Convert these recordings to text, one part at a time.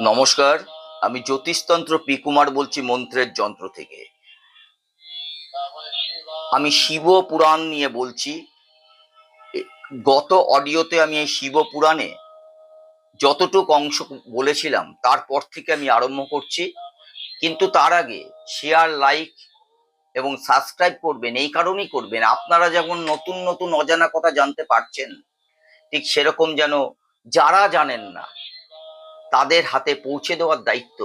নমস্কার, আমি জ্যোতিষতন্ত্র পি কুমার বলছি মন্ত্রের যন্ত্র থেকে। আমি শিব পুরাণ নিয়ে বলছি। গত অডিওতে আমি এই শিব পুরাণে যতটুক অংশ বলেছিলাম, তারপর থেকে আমি আরম্ভ করছি। কিন্তু তার আগে শেয়ার লাইক এবং সাবস্ক্রাইব করবেন, এই কারণেই করবেন। আপনারা যেমন নতুন নতুন অজানা কথা জানতে পারছেন, ঠিক সেরকম যেন যারা জানেন না তাদের হাতে পৌঁছে দেওয়ার দায়িত্ব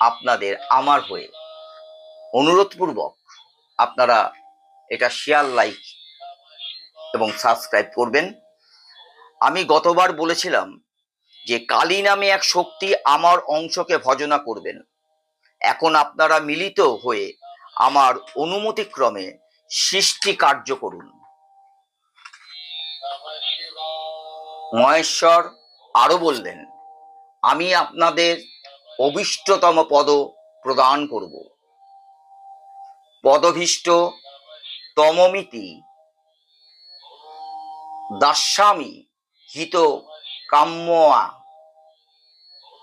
আপনাদের আমার হয়ে। অনুরোধপূর্বক আপনারা এটা শেয়ার লাইক এবং সাবস্ক্রাইব করবেন। আমি গতবার বলেছিলাম যে কালী নামে এক শক্তি আমার অংশকে ভজনা করবেন। এখন আপনারা মিলিত হয়ে আমার অনুমতিক্রমে সৃষ্টি কার্য করুন। মহেশ্বর আরও বললেন, আমি আপনাদের অভিষ্টতম পদ প্রদান করব। পদভীষ্ট তমমিতি দাস্যামি হিত কাম্যা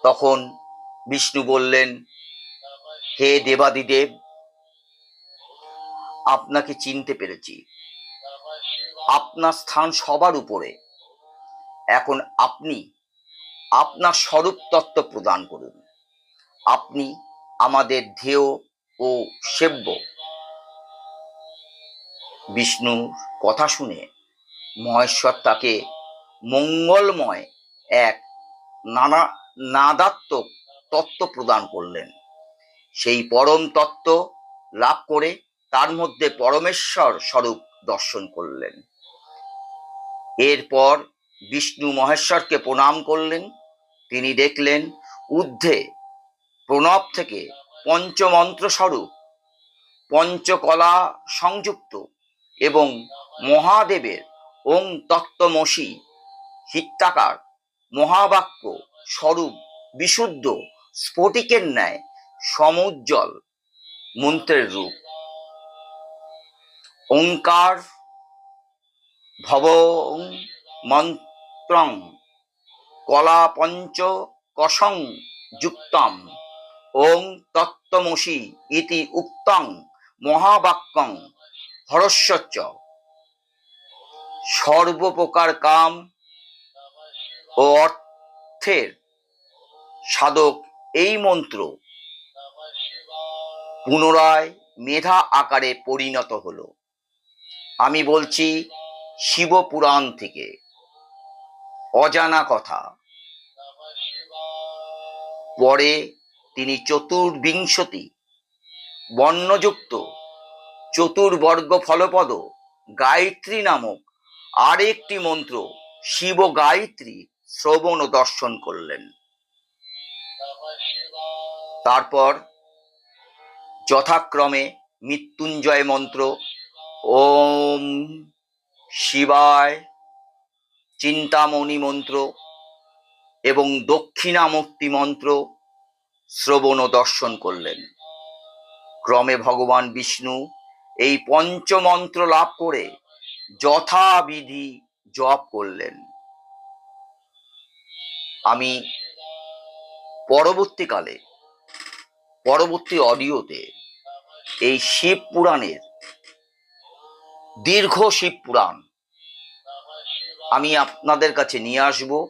তখন বিষ্ণু বললেন, হে দেবাদিদেব, আপনাকে চিনতে পেরেছি। আপনার স্থান সবার উপরে। এখন আপনি আপনার স্বরূপ তত্ত্ব প্রদান করুন। আপনি আমাদের ধেয় ও সেব্য। বিষ্ণুর কথা শুনে মহেশ্বর তাকে মঙ্গলময় এক নানা নাদাত্মক তত্ত্ব প্রদান করলেন। সেই পরম তত্ত্ব লাভ করে তার মধ্যে পরমেশ্বর স্বরূপ দর্শন করলেন। এরপর বিষ্ণু মহেশ্বরকে প্রণাম করলেন। তিনি দেখলেন, ঊর্ধ্বে প্রণব থেকে পঞ্চমন্ত্র স্বরূপ পঞ্চকলা সংযুক্ত এবং মহাদেবের ওং তত্ত্বমসি হিত্যাকার মহাবাক্য স্বরূপ বিশুদ্ধ স্ফটিকের ন্যায় সমুজ্জ্বল মন্ত্রের রূপ। ওঙ্কার ভব মন্ত্রং কলা পঞ্চ কসং যুক্তম। ওং তত্ত্বমসি ইতি উক্তং মহাবাক্যং হরস্বচ্চ সর্বপ্রকার কাম ও অর্থের সাধক এই মন্ত্র পুনরায় মেধা আকারে পরিণত হল। আমি বলছি শিবপুরাণ থেকে। অজানা কথা। পরে তিনি চতুর্বিংশতি, বর্ণযুক্ত চতুর্বর্গ ফলপদ, গায়ত্রী নামক আরেকটি মন্ত্র শিব গায়ত্রী শ্রবণ ও দর্শন করলেন। তারপর যথাক্রমে মৃত্যুঞ্জয় মন্ত্র, ওম শিবায় চিন্তামণি মন্ত্র এবং দক্ষিণামূর্তি মন্ত্র শ্রবণ ও দর্শন করলেন। ক্রমে ভগবান বিষ্ণু এই পঞ্চমন্ত্র লাভ করে যথাবিধি জপ করলেন। আমি পরবর্তীকালে, পরবর্তী অডিওতে এই শিব পুরাণের দীর্ঘ শিব পুরাণ আমি আপনাদের কাছে নিয়ে আসব।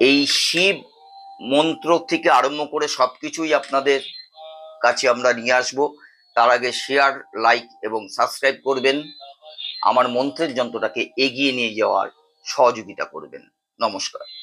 এই শিব মন্ত্র থেকে আরম্ভ করে সবকিছুই আপনাদের কাছে আমরা নিয়ে আসব। তার আগে শেয়ার লাইক এবং সাবস্ক্রাইব করবেন। আমার মন্ত্রের যন্ত্রটাকে এগিয়ে নিয়ে যাওয়ার সহযোগিতা করবেন। নমস্কার।